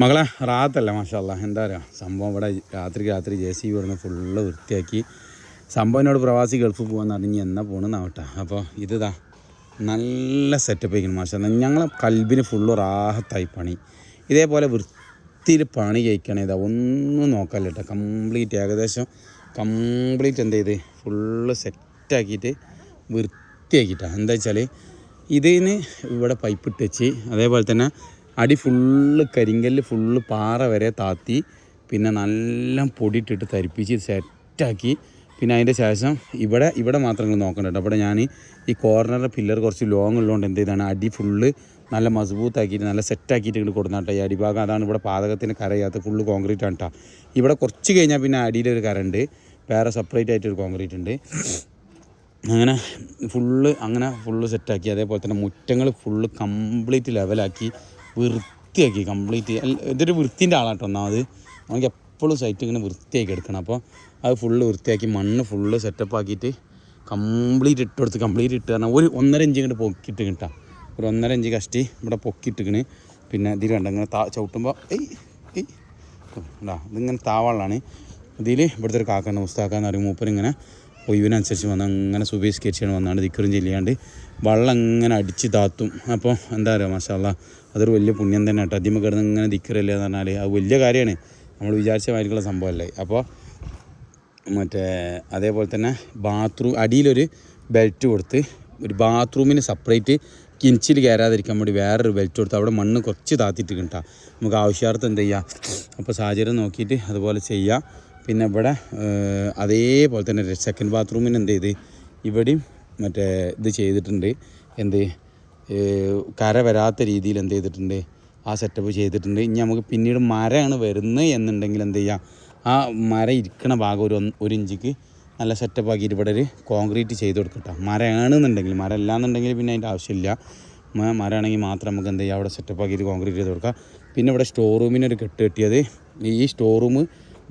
മകളെ റാത്തല്ല മാഷല്ല എന്താ പറയുക സംഭവം ഇവിടെ രാത്രി രാത്രി ജെ സി വിടുന്ന ഫുള്ള് വൃത്തിയാക്കി. സംഭവം എന്നോട് പ്രവാസി ഗൾഫ് പോകാൻ അറിഞ്ഞ് എന്നാ ആവട്ടെ അപ്പോൾ ഇതാ നല്ല സെറ്റപ്പ് ആയിരിക്കും മാഷ ഞങ്ങളെ കൽബിന് ഫുള്ള് റാഹത്തായി പണി. ഇതേപോലെ വൃത്തിയിൽ പണി കഴിക്കണേ ഇതാ ഒന്നും നോക്കാല്ല കേട്ടോ. കംപ്ലീറ്റ് ഏകദേശം കംപ്ലീറ്റ് എന്ത് ചെയ്ത് ഫുള്ള് സെറ്റാക്കിയിട്ട് വൃത്തിയാക്കിയിട്ടാണ് എന്താ വെച്ചാൽ ഇതിന് ഇവിടെ പൈപ്പ് ഇട്ട് വെച്ച് അതേപോലെ തന്നെ അടി ഫുള്ള് കരിങ്കല്ല് ഫുള്ള് പാറ വരെ താത്തി. പിന്നെ നല്ല പൊടിയിട്ടിട്ട് തരിപ്പിച്ച് സെറ്റാക്കി പിന്നെ അതിന്റെ ശേഷം ഇവിടെ ഇവിടെ മാത്രം നിങ്ങൾ നോക്കണ്ട കേട്ടോ. അവിടെ ഞാൻ ഈ കോർണറിന്റെ പില്ലർ കുറച്ച് ലോങ് ഉള്ളതുകൊണ്ട് എന്ത് ചെയ്താണ് അടി ഫുള്ള് നല്ല മസ്ബൂത്താക്കിയിട്ട് നല്ല സെറ്റാക്കിയിട്ട് ഇങ്ങോട്ട് കൊടുന്നാട്ടോ ഈ അടിഭാഗം. അതാണ് ഇവിടെ പാതകത്തിന് കരയാത്ത ഫുള്ള് കോൺക്രീറ്റ് ആണ് കേട്ടോ ഇവിടെ കുറച്ച് കഴിഞ്ഞാൽ പിന്നെ അടിയിലൊരു കരണ്ട്. വേറെ സെപ്പറേറ്റ് ആയിട്ടൊരു കോൺക്രീറ്റ് ഉണ്ട്. അങ്ങനെ ഫുള്ള് അങ്ങനെ ഫുള്ള് സെറ്റാക്കി അതേപോലെ തന്നെ മുറ്റങ്ങൾ ഫുള്ള് കംപ്ലീറ്റ് ലെവലാക്കി വൃത്തിയാക്കി കംപ്ലീറ്റ് ഇതൊരു വൃത്തിന്റെ ആളാട്ടോ. ഒന്നാമത് നമുക്ക് എപ്പോഴും സൈറ്റ് ഇങ്ങനെ വൃത്തിയാക്കി എടുക്കണം. അപ്പോൾ അത് ഫുള്ള് വൃത്തിയാക്കി മണ്ണ് ഫുള്ള് സെറ്റപ്പ് ആക്കിയിട്ട് കംപ്ലീറ്റ് ഇട്ട് കൊടുത്ത് കംപ്ലീറ്റ് ഇട്ട് പറഞ്ഞാൽ ഒരു ഒന്നര ഇഞ്ച് ഇങ്ങോട്ട് പൊക്കിയിട്ട് കിട്ടാം. ഒരു ഒന്നര ഇഞ്ച് കഷ്ടി ഇവിടെ പൊക്കിയിട്ടിക്കണ് പിന്നെ ഇതിൽ കണ്ട ഇങ്ങനെ താ ചവിട്ടുമ്പോൾ ഏയ് ഏയ്. ഇതിങ്ങനെ താവാളാണ് ഇതിൽ ഇവിടുത്തെ ഒരു കാക്കാണ് ഉസ്താക്കാന്ന് പറയും. മൂപ്പർ ഇങ്ങനെ ഒഴിവിനനുസരിച്ച് വന്ന് അങ്ങനെ സുബീസ്കരിച്ചാണ് വന്നാണ്ട് ദിക്കറും ചെല്ലിയാണ്ട് വെള്ളം ഇങ്ങനെ അടിച്ച് താത്തും. അപ്പോൾ എന്താ പറയുക മാഷാല്ല അതൊരു വലിയ പുണ്യം തന്നെ കേട്ടോ. അതിമ കിടന്ന് ഇങ്ങനെ ദിക്കറില്ല എന്ന് പറഞ്ഞാൽ അത് വലിയ കാര്യമാണ്. നമ്മൾ വിചാരിച്ച മാതിരിക്കുള്ള സംഭവമല്ലേ. അപ്പോൾ മറ്റേ അതേപോലെ തന്നെ ബാത്റൂം അടിയിലൊരു ബെൽറ്റ് കൊടുത്ത് ഒരു ബാത്റൂമിന് സെപ്പറേറ്റ് കിഞ്ചിൽ കയറാതിരിക്കാൻ വേണ്ടി വേറൊരു ബെൽറ്റ് കൊടുത്ത് അവിടെ മണ്ണ് കുറച്ച് താത്തിയിട്ട് കിട്ടാം. നമുക്ക് ആവശ്യാർത്ഥം എന്ത് ചെയ്യാം? അപ്പോൾ സാഹചര്യം നോക്കിയിട്ട് അതുപോലെ ചെയ്യാം. പിന്നെ ഇവിടെ അതേപോലെ തന്നെ സെക്കൻഡ് ബാത്റൂമിന് എന്ത് ചെയ്ത്? ഇവിടെയും മറ്റേ ഇത് ചെയ്തിട്ടുണ്ട്. എന്ത് കര വരാത്ത രീതിയിൽ എന്ത് ചെയ്തിട്ടുണ്ട്? ആ സെറ്റപ്പ് ചെയ്തിട്ടുണ്ട്. ഇനി നമുക്ക് പിന്നീട് മരമാണ് വരുന്നത് എന്നുണ്ടെങ്കിൽ എന്ത് ചെയ്യാം? ആ മരം ഇരിക്കണ ഭാഗം ഒരു ഒരു ഇഞ്ചിക്ക് നല്ല സെറ്റപ്പ് ആക്കിയിട്ട് ഇവിടെ ഒരു കോൺക്രീറ്റ് ചെയ്ത് കൊടുക്കട്ടോ മരമാണെന്നുണ്ടെങ്കിൽ മരം അല്ലാന്നുണ്ടെങ്കിൽ പിന്നെ അതിന്റെ ആവശ്യമില്ല. മരമാണെങ്കിൽ മാത്രം നമുക്ക് എന്ത് ചെയ്യാം? അവിടെ സെറ്റപ്പ് ആക്കിയിട്ട് കോൺക്രീറ്റ് ചെയ്ത് കൊടുക്കാം. പിന്നെ ഇവിടെ സ്റ്റോർ റൂമിനൊരു കെട്ട് കെട്ടിയത്. ഈ സ്റ്റോർ റൂം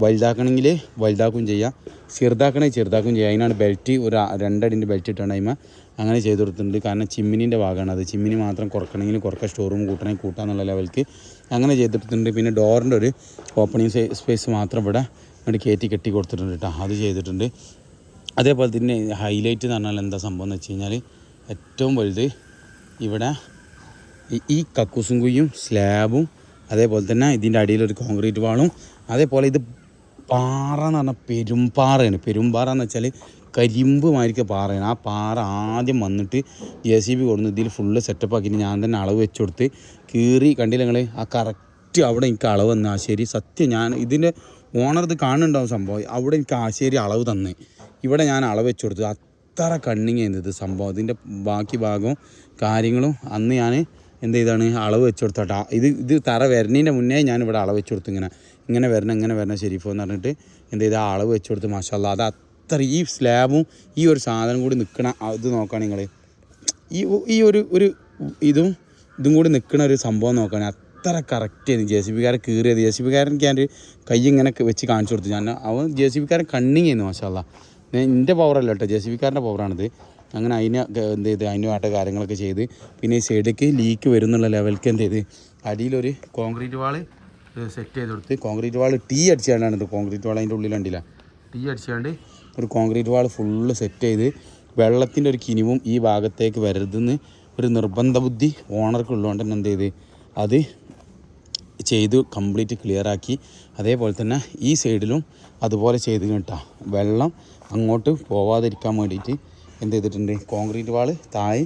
വലുതാക്കണമെങ്കിൽ വലുതാക്കുകയും ചെയ്യാം. ചെറുതാക്കണമെങ്കിൽ ചെറുതാക്കുകയും ചെയ്യാം. അതിനാണ് ബെൽറ്റ് ഒരു രണ്ടടിന്റെ ബെൽറ്റ് ഇട്ടാണ് അതിമ അങ്ങനെ ചെയ്ത് കൊടുത്തിട്ടുണ്ട്. കാരണം ചിമ്മിനിന്റെ ഭാഗമാണ് അത്. ചിമ്മിനി മാത്രം കുറക്കണമെങ്കിൽ കുറക്കുക സ്റ്റോർ റൂം കൂട്ടണമെങ്കിൽ കൂട്ടാന്നുള്ള ലെവൽക്ക് അങ്ങനെ ചെയ്തിട്ടുണ്ട്. പിന്നെ ഡോറിന്റെ ഒരു ഓപ്പണിങ് സ്പേസ് മാത്രം ഇവിടെ ഇങ്ങോട്ട് കയറ്റി കെട്ടി കൊടുത്തിട്ടുണ്ട് കേട്ടോ അത് ചെയ്തിട്ടുണ്ട്. അതേപോലെ തന്നെ ഹൈലൈറ്റ് എന്ന് പറഞ്ഞാൽ എന്താ സംഭവം എന്ന് വെച്ച് കഴിഞ്ഞാൽ ഏറ്റവും വലുത് ഇവിടെ ഈ കക്കൂസും കുയ്യും സ്ലാബും അതേപോലെ തന്നെ ഇതിന്റെ അടിയിലൊരു കോൺക്രീറ്റ് വാളും. അതേപോലെ ഇത് പാറ എന്ന് പറഞ്ഞാൽ പെരുമ്പാറയാണ് പെരുമ്പാറ എന്ന് വെച്ചാൽ കരിമ്പ് മാരിക്ക പാറയാണ്. ആ പാറ ആദ്യം വന്നിട്ട് ജെ സി ബി കൊടുന്ന് ഇതിൽ ഫുള്ള് സെറ്റപ്പ് ആക്കിയിട്ട് ഞാൻ തന്നെ അളവ് വെച്ച് കൊടുത്ത് കീറി. കണ്ടില്ല നിങ്ങൾ ആ കറക്റ്റ് അവിടെ എനിക്ക് അളവ് തന്നു. ആശേരി സത്യം ഞാൻ ഇതിന്റെ ഓണർ ഇത് കാണുന്നുണ്ടാവും സംഭവം. അവിടെ എനിക്ക് ആശേരി അളവ് തന്ന്. ഇവിടെ ഞാൻ അളവ് വെച്ച് കൊടുത്തു. അത്ര കണ്ണിങ് ചെയ്യുന്നത് സംഭവം. ഇതിന്റെ ബാക്കി ഭാഗവും കാര്യങ്ങളും അന്ന് ഞാൻ എന്ത് ചെയ്താണ്? അളവ് വെച്ച് കൊടുത്തോട്ടാ ഇത് ഇത് തറ വരണേന്റെ മുന്നേ ഞാൻ ഇവിടെ അളവ് വെച്ച് കൊടുത്തു ഇങ്ങനെ. ഇങ്ങനെ വരണം ഇങ്ങനെ വരണം ഷെരീഫോ എന്ന് പറഞ്ഞിട്ട് എന്ത് ചെയ്താൽ അളവ് വെച്ച് കൊടുത്ത് മാഷല്ല. അത് അത്ര ഈ സ്ലാബും ഈ ഒരു സാധനം കൂടി നിൽക്കണ ഇത് നോക്കുകയാണ് നിങ്ങൾ ഈ ഈ ഒരു ഒരു ഇതും ഇതും കൂടി നിൽക്കണ ഒരു സംഭവം നോക്കണേ അത്ര കറക്റ്റ് ആയിരുന്നു. ജെ സി ബിക്കാരെ കീറിയത്. ജെ സി ബിക്കാരൻ ഞാൻ കൈ ഇങ്ങനെ വെച്ച് കാണിച്ചു കൊടുത്തു. ഞാൻ അവൻ ജെ സി ബിക്കാരൻ കണ്ണിങ് ചെയ്യുന്നു മാഷല്ല. എന്റെ പവറല്ല കേട്ടോ. ജെ സി ബിക്കാരന്റെ പവറാണിത് അങ്ങനെ അതിന് എന്ത് ചെയ്ത് അതിനുമായിട്ട് കാര്യങ്ങളൊക്കെ ചെയ്ത് പിന്നെ ഈ സൈഡിലേക്ക് ലീക്ക് വരുന്നുള്ള ലെവൽക്ക് എന്ത് ചെയ്ത് അടിയിലൊരു കോൺക്രീറ്റ് വാൾ സെറ്റ് ചെയ്ത് കൊടുത്ത് കോൺക്രീറ്റ് വാൾ ടീ അടിച്ചാണ്ടാണ് ഇത്. കോൺക്രീറ്റ് വാൾ അതിന്റെ ഉള്ളിൽ കണ്ടില്ല. ടീ അടിച്ചാണ്ട് ഒരു കോൺക്രീറ്റ് വാൾ ഫുള്ള് സെറ്റ് ചെയ്ത് വെള്ളത്തിന്റെ ഒരു കിനിവും ഈ ഭാഗത്തേക്ക് വരരുതെന്ന് ഒരു നിർബന്ധ ബുദ്ധി ഓണർക്ക് ഉള്ളതുകൊണ്ട് തന്നെ എന്ത് ചെയ്ത് അത് ചെയ്തു കംപ്ലീറ്റ് ക്ലിയർ ആക്കി. അതേപോലെ തന്നെ ഈ സൈഡിലും അതുപോലെ ചെയ്ത് കേട്ടോ. വെള്ളം അങ്ങോട്ട് പോവാതിരിക്കാൻ വേണ്ടിയിട്ട് എന്ത് ചെയ്തിട്ടുണ്ട്? കോൺക്രീറ്റ് വാൾ താഴെ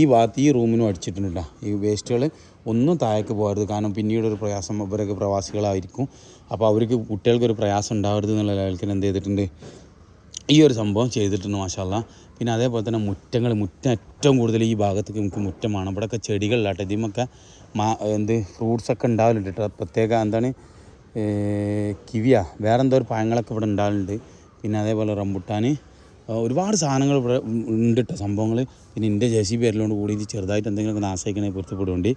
ഈ ഭാഗത്ത് ഈ റൂമിനും അടിച്ചിട്ടുണ്ട് ഈ വേസ്റ്റുകൾ ഒന്നും താഴേക്ക് പോകരുത്. കാരണം പിന്നീട് ഒരു പ്രയാസം ഇവരൊക്കെ പ്രവാസികളായിരിക്കും. അപ്പോൾ അവർക്ക് കുട്ടികൾക്കൊരു പ്രയാസം ഉണ്ടാവരുത് എന്നുള്ള ലെവലിൽ എന്ത് ചെയ്തിട്ടുണ്ട്? ഈ ഒരു സംഭവം ചെയ്തിട്ടുണ്ട് മാഷാല്ല പിന്നെ അതേപോലെ തന്നെ മുറ്റങ്ങൾ മുറ്റം ഏറ്റവും കൂടുതൽ ഈ ഭാഗത്തേക്ക് നമുക്ക് മുറ്റമാണ്. ഇവിടെയൊക്കെ ചെടികളിലാട്ടെ ഇതിമൊക്കെ മാ എന്ത് ഫ്രൂട്ട്സൊക്കെ ഉണ്ടാവലുണ്ട് കേട്ടോ പ്രത്യേക എന്താണ് കിവിയ. വേറെന്തോ ഒരു പഴങ്ങളൊക്കെ ഇവിടെ ഉണ്ടാവലുണ്ട്. പിന്നെ അതേപോലെ റംബുട്ടാൻ ഒരുപാട് സാധനങ്ങൾ ഇവിടെ ഉണ്ട് കേട്ടോ സംഭവങ്ങൾ. പിന്നെ എന്റെ ജെ സി കൂടി ഇത് ചെറുതായിട്ട് എന്തെങ്കിലുമൊക്കെ നാശിക്കണേ പൊരുത്തപ്പെടുന്നുണ്ട്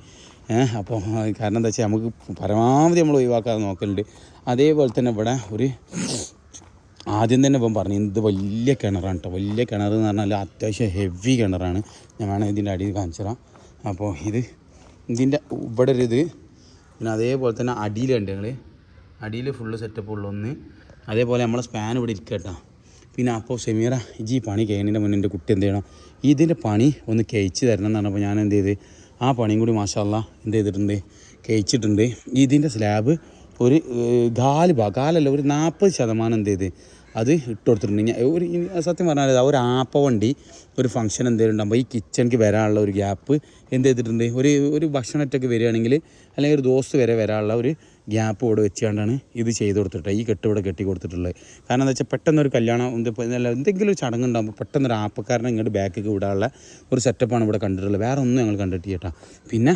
അപ്പോൾ കാരണം എന്താ വെച്ചാൽ നമുക്ക് പരമാവധി നമ്മൾ ഒഴിവാക്കാതെ നോക്കലുണ്ട്. അതേപോലെ തന്നെ ഇവിടെ ഒരു ആദ്യം തന്നെ ഇപ്പം പറഞ്ഞു ഇത് വലിയ കിണറാണ് കേട്ടോ വലിയ കിണർ എന്ന് പറഞ്ഞാൽ അത്യാവശ്യം ഹെവി കിണറാണ്. ഞാൻ വേണമെങ്കിൽ ഇതിന്റെ അടിയിൽ കാണിച്ചു തരാം അപ്പോൾ ഇത് ഇതിന്റെ ഇവിടെ ഒരു ഇത്. പിന്നെ അതേപോലെ തന്നെ അടിയിലുണ്ട് ഞങ്ങൾ അടിയിൽ ഫുള്ള് സെറ്റപ്പ് ഉള്ളൊന്ന്. അതേപോലെ നമ്മളെ സ്പാൻ ഇവിടെ ഇരിക്കട്ടോ പിന്നെ അപ്പോൾ സെമീറ ഇജി പണി കഴിയുന്നതിന്റെ മുന്നേ എന്റെ കുട്ടി എന്ത് ചെയ്യണം? ഇതിന്റെ പണി ഒന്ന് കഴിച്ച് തരണം എന്ന് പറഞ്ഞപ്പോൾ ഞാൻ എന്ത് ചെയ്ത് ആ പണിയും കൂടി മാഷാല്ല എന്ത് ചെയ്തിട്ടുണ്ട്? കഴിച്ചിട്ടുണ്ട് ഇതിന്റെ സ്ലാബ് ഒരു കാൽ ഭാഗം കാലല്ല ഒരു നാൽപ്പത് ശതമാനം എന്ത് ചെയ്ത് അത് ഇട്ട് കൊടുത്തിട്ടുണ്ട്. ഞാൻ ഒരു സത്യം പറഞ്ഞാൽ ഒരു ആപ്പ വണ്ടി ഒരു ഫംഗ്ഷൻ എന്തെങ്കിലും ഉണ്ടാകുമ്പോൾ ഈ കിച്ചണിക്ക് വരാനുള്ള ഒരു ഗ്യാപ്പ് എന്ത് ചെയ്തിട്ടുണ്ട്? ഒരു ഒരു ഭക്ഷണമൊക്കെ വരികയാണെങ്കിൽ അല്ലെങ്കിൽ ഒരു ദോസ് വരെ വരാനുള്ള ഒരു ഗ്യാപ്പ് ഇവിടെ വെച്ചുകൊണ്ടാണ് ഇത് ചെയ്ത് കൊടുത്തിട്ട് ഈ കെട്ട് ഇവിടെ കെട്ടി കൊടുത്തിട്ടുള്ളത്. കാരണം എന്താ വെച്ചാൽ പെട്ടെന്നൊരു കല്യാണം എന്തെങ്കിലും ഒരു ചടങ്ങ് ഉണ്ടാകുമ്പോൾ പെട്ടെന്ന് ഒരു ആപ്പക്കാരനെ ഇങ്ങോട്ട് ബാക്കിലേക്ക് വിടാനുള്ള ഒരു സെറ്റപ്പാണ് ഇവിടെ കണ്ടിട്ടുള്ളത്. വേറെ ഒന്നും ഞങ്ങൾ കണ്ടിട്ടില്ല കേട്ടോ. പിന്നെ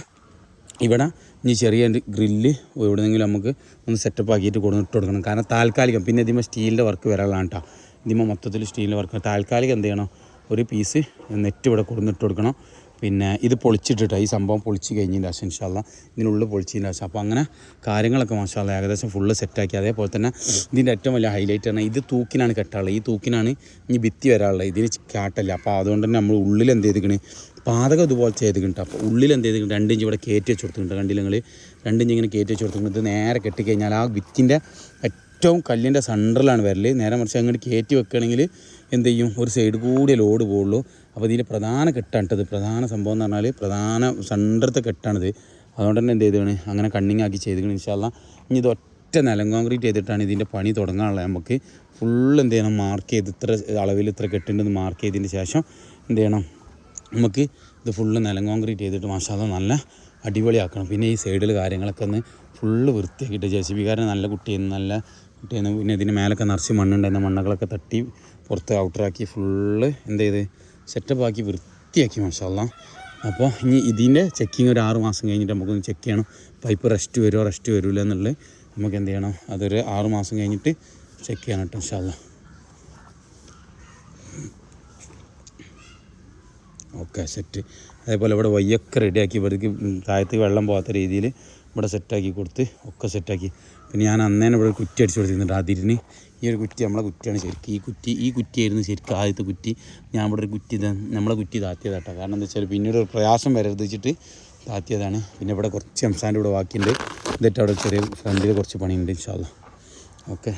ഇവിടെ ഇനി ചെറിയ ഗ്രില്ല് എവിടെയെങ്കിലും നമുക്ക് ഒന്ന് സെറ്റപ്പ് ആക്കിയിട്ട് കൊടുത്തിട്ട് കൊടുക്കണം. കാരണം താൽക്കാലികം പിന്നെ ഇതിമ സ്റ്റീലിന്റെ വർക്ക് വരാനുള്ളതാണ് കേട്ടോ. ഇതിമ മൊത്തത്തിൽ സ്റ്റീലിന്റെ വർക്ക് താൽക്കാലികം എന്ത് ചെയ്യണം? ഒരു പീസ് നെറ്റ് ഇവിടെ കൊടുത്തിട്ട് കൊടുക്കണം. പിന്നെ ഇത് പൊളിച്ചിട്ടിട്ട് ഈ സംഭവം പൊളിച്ച് കഴിഞ്ഞതിന്റെ ശേഷം ഇൻഷാല്ല ഇതിനുള്ളിൽ പൊളിച്ചതിന്റെ ശേഷം. അപ്പോൾ അങ്ങനെ കാര്യങ്ങളൊക്കെ മാഷാല്ല ഏകദേശം ഫുള്ള് സെറ്റാക്കി അതേപോലെ തന്നെ ഇതിന്റെ ഏറ്റവും വലിയ ഹൈലൈറ്റ് ആണ് ഇത് തൂക്കിനാണ് കെട്ടാനുള്ളത് ഈ തൂക്കിനാണ് ഇനി ഭിത്തി വരാനുള്ളത് ഇതിന് കാട്ടല്ല. അപ്പോൾ അതുകൊണ്ട് തന്നെ നമ്മൾ ഉള്ളിൽ എന്ത് ചെയ്തിക്കണ് പാതകം ഇതുപോലെ ചെയ്തിട്ടുണ്ട് അപ്പോൾ ഉള്ളിൽ എന്ത് ചെയ്തിട്ടുണ്ട് രണ്ട് ഇഞ്ച് ഇവിടെ കയറ്റി വെച്ച് കൊടുത്തിട്ടുണ്ട് കണ്ടില്ല നിങ്ങൾ രണ്ട് ഇഞ്ച് ഇങ്ങനെ കയറ്റി വെച്ച് കൊടുത്തിട്ടുണ്ട് ഇത് നേരെ കെട്ടിക്കഴിഞ്ഞാൽ ആ വിത്തിന്റെ ഏറ്റവും കല്ലിന്റെ സെന്ററിലാണ് വരൽ നേരെ മറിച്ച് അങ്ങോട്ട് കയറ്റി വെക്കുകയാണെങ്കിൽ എന്ത് ചെയ്യും? ഒരു സൈഡ് കൂടി ലോഡ് പോകുള്ളൂ അപ്പോൾ ഇതിന്റെ പ്രധാന കെട്ടാണിട്ടത് പ്രധാന സംഭവം എന്ന് പറഞ്ഞാൽ പ്രധാന സെന്ററത്തെ കെട്ടാണിത്. അതുകൊണ്ട് തന്നെ എന്ത് ചെയ്താണ് അങ്ങനെ കണ്ണിങ് ആക്കി ചെയ്തിരിക്കണം ഇൻഷാല്ല ഇനി ഇത് ഒറ്റ നിലം കോൺക്രീറ്റ് ചെയ്തിട്ടാണ് ഇതിന്റെ പണി തുടങ്ങാനുള്ളത്. നമുക്ക് ഫുള്ള് എന്ത് ചെയ്യണം? മാർക്ക് ചെയ്ത് ഇത്ര അളവിൽ ഇത്ര കെട്ടുണ്ടെന്ന് മാർക്ക് ചെയ്തതിന് ശേഷം എന്ത് ചെയ്യണം? നമുക്ക് ഇത് ഫുള്ള് നിലം കോൺക്രീറ്റ് ചെയ്തിട്ട് മാഷാല നല്ല അടിപൊളിയാക്കണം. പിന്നെ ഈ സൈഡിൽ കാര്യങ്ങളൊക്കെ ഒന്ന് ഫുള്ള് വൃത്തിയാക്കിയിട്ട് ജെ സി ബിക്കാരൻ നല്ല കുട്ടിയെന്ന് നല്ല കുട്ടിയെന്ന് പിന്നെ ഇതിന് മേലൊക്കെ നിറച്ച് മണ്ണുണ്ടായിരുന്ന മണ്ണുകളൊക്കെ തട്ടി പുറത്ത് ഔട്ടറാക്കി ഫുള്ള് എന്ത് ചെയ്ത് സെറ്റപ്പ് ആക്കി വൃത്തിയാക്കി മാഷാല്ല അപ്പോൾ ഇനി ഇതിന്റെ ചെക്കിങ് ഒരു ആറ് മാസം കഴിഞ്ഞിട്ട് നമുക്കൊന്ന് ചെക്ക് ചെയ്യണം. പൈപ്പ് റെസ്റ്റ് വരുമോ റെസ്റ്റ് വരില്ല എന്നുള്ളത് നമുക്ക് എന്ത് ചെയ്യണം? അതൊരു ആറ് മാസം കഴിഞ്ഞിട്ട് ചെക്ക് ചെയ്യണം കേട്ടോ ഇൻഷാല്ല ഓക്കെ സെറ്റ് അതേപോലെ ഇവിടെ വയ്യൊക്കെ റെഡിയാക്കി ഇവിടേക്ക് താഴത്ത് വെള്ളം പോകാത്ത രീതിയിൽ ഇവിടെ സെറ്റാക്കി കൊടുത്ത് ഒക്കെ സെറ്റാക്കി പിന്നെ ഞാൻ അന്നേനെ ഇവിടെ കുറ്റി അടിച്ചു കൊടുത്തിരുന്നുണ്ട് അതിരിന് ഈ ഒരു കുറ്റി നമ്മളെ കുറ്റിയാണ് ശരിക്കും. ഈ കുറ്റി ഈ കുറ്റിയായിരുന്നു ശരിക്കും ആദ്യത്തെ കുറ്റി. ഞാൻ ഇവിടെ ഒരു കുറ്റി നമ്മളെ കുറ്റി താത്തിയതാട്ടോ. കാരണം എന്താ വെച്ചാൽ പിന്നീട് ഒരു പ്രയാസം വരരുത് വെച്ചിട്ട് താത്തിയതാണ്. പിന്നെ ഇവിടെ കുറച്ച് എംസാന്റെ ഇവിടെ ബാക്കിയുണ്ട്. എന്നിട്ട് അവിടെ ചെറിയ ഫ്രണ്ടിൽ കുറച്ച് പണിയുണ്ട് ഇൻഷാല്ല ഓക്കെ.